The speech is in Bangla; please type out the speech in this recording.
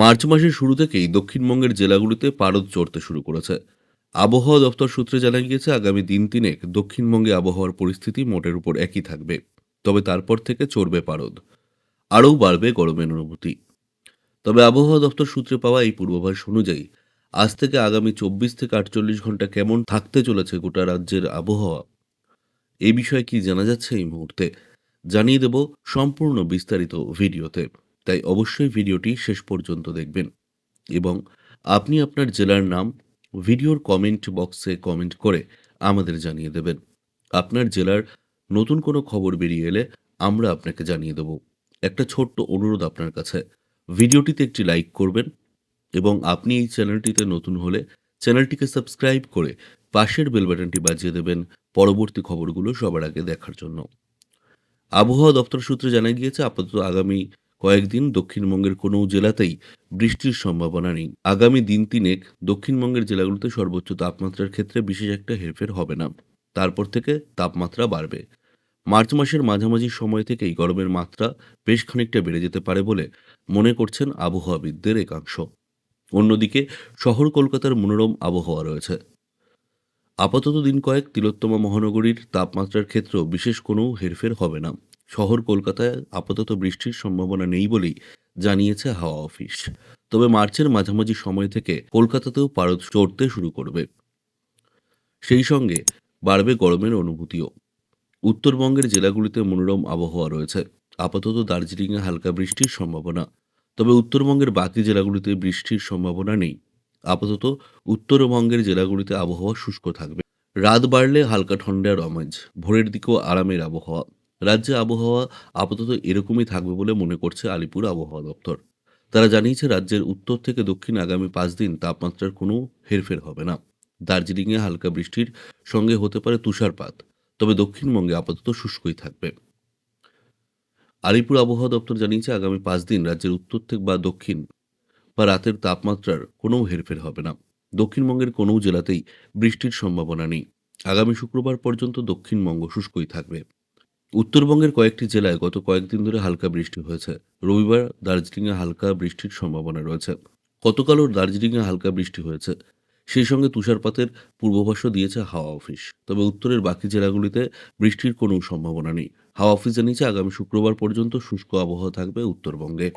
মার্চ মাসের শুরু থেকেই দক্ষিণবঙ্গের জেলাগুলিতে পারদ চড়তে শুরু করেছে। আবহাওয়া দপ্তর সূত্রে জানা গিয়েছে, আগামী দিন তিনেক দক্ষিণবঙ্গে আবহাওয়ার পরিস্থিতি মোটের উপর একই থাকবে, তবে তারপর থেকে চড়বে পারদ। আরও বাড়বে গরমের অনুভূতি। তবে আবহাওয়া দপ্তর সূত্রে পাওয়া এই পূর্বাভাস অনুযায়ী, আজ থেকে আগামী চব্বিশ থেকে আটচল্লিশ ঘণ্টা কেমন থাকতে চলেছে গোটা রাজ্যের আবহাওয়া? এই বিষয়ে কি জানা যাচ্ছে এই মুহূর্তে? জানিয়ে দেব সম্পূর্ণ বিস্তারিত ভিডিওতে। তাই অবশ্যই ভিডিওটি শেষ পর্যন্ত দেখবেন এবং আপনি আপনার জেলার নাম ভিডিওর কমেন্ট বক্সে কমেন্ট করে আমাদের জানিয়ে দেবেন। আপনার জেলার নতুন কোনো খবর বেরিয়ে এলে আমরা আপনাকে জানিয়ে দেব। একটা ছোট্ট অনুরোধ আপনার কাছে, ভিডিওটিতে একটি লাইক করবেন এবং আপনি এই চ্যানেলটিতে নতুন হলে চ্যানেলটিকে সাবস্ক্রাইব করে পাশের বেল বাটনটি বাজিয়ে দেবেন পরবর্তী খবরগুলো সবার আগে দেখার জন্য। আবহাওয়া দপ্তর সূত্রে জানা গিয়েছে, আপাতত আগামী কয়েকদিন দক্ষিণবঙ্গের কোনো জেলাতেই বৃষ্টির সম্ভাবনা নেই। আগামী দিন তিনেক দক্ষিণবঙ্গের জেলাগুলোতে সর্বোচ্চ তাপমাত্রার ক্ষেত্রে বিশেষ একটা হেরফের হবে না। তারপর থেকে তাপমাত্রা বাড়বে। মার্চ মাসের মাঝামাঝি সময় থেকেই গরমের মাত্রা বেশ খানিকটা বেড়ে যেতে পারে বলে মনে করছেন আবহাওয়াবিদদের একাংশ। অন্যদিকে শহর কলকাতার মনোরম আবহাওয়া রয়েছে। আপাতত দিন কয়েক তিলোত্তমা মহানগরীর তাপমাত্রার ক্ষেত্রেও বিশেষ কোনো হেরফের হবে না। শহর কলকাতায় আপাতত বৃষ্টির সম্ভাবনা নেই বলেই জানিয়েছে হাওয়া অফিস। তবে মার্চের মাঝামাঝি সময় থেকে কলকাতাতেও পারদ চড়তে শুরু করবে। সেই সঙ্গে বাড়বে গরমের অনুভূতিও। উত্তরবঙ্গের জেলাগুলিতে মনোরম আবহাওয়া রয়েছে। আপাতত দার্জিলিংয়ে হালকা বৃষ্টির সম্ভাবনা। তবে উত্তরবঙ্গের বাকি জেলাগুলিতে বৃষ্টির সম্ভাবনা নেই। আপাতত উত্তরবঙ্গের জেলাগুলিতে আবহাওয়া শুষ্ক থাকবে। রাত বাড়লে হালকা ঠান্ডার রমেজ ভোরের দিকেও আরামের আবহাওয়া। রাজ্যে আবহাওয়া আপাতত এরকমই থাকবে বলে মনে করছে আলিপুর আবহাওয়া দপ্তর। তারা জানিয়েছে, রাজ্যের উত্তর থেকে দক্ষিণ আগামী পাঁচ দিন তাপমাত্রার কোনো হেরফের হবে না। দার্জিলিংয়ে হালকা বৃষ্টির সঙ্গে হতে পারে তুষারপাত, তবে দক্ষিণবঙ্গে আপাতত শুষ্কই থাকবে। আলিপুর আবহাওয়া দপ্তর জানিয়েছে, আগামী পাঁচ দিন রাজ্যের উত্তর থেকে বা দক্ষিণ বা রাতের তাপমাত্রার কোনো হেরফের হবে না। দক্ষিণবঙ্গের কোনো জেলাতেই বৃষ্টির সম্ভাবনা নেই। আগামী শুক্রবার পর্যন্ত দক্ষিণবঙ্গ শুষ্কই থাকবে। উত্তরবঙ্গের কয়েকটি জেলায় গত কয়েকদিন ধরে হালকা বৃষ্টি হয়েছে। রবিবার দার্জিলিংয়ে হালকা বৃষ্টির সম্ভাবনা রয়েছে। গতকালও দার্জিলিংয়ে হালকা বৃষ্টি হয়েছে। সেই সঙ্গে তুষারপাতের পূর্বাভাসও দিয়েছে হাওয়া অফিস। তবে উত্তরের বাকি জেলাগুলিতে বৃষ্টির কোনো সম্ভাবনা নেই। হাওয়া অফিস জানিয়েছে আগামী শুক্রবার পর্যন্ত শুষ্ক আবহাওয়া থাকবে উত্তরবঙ্গে।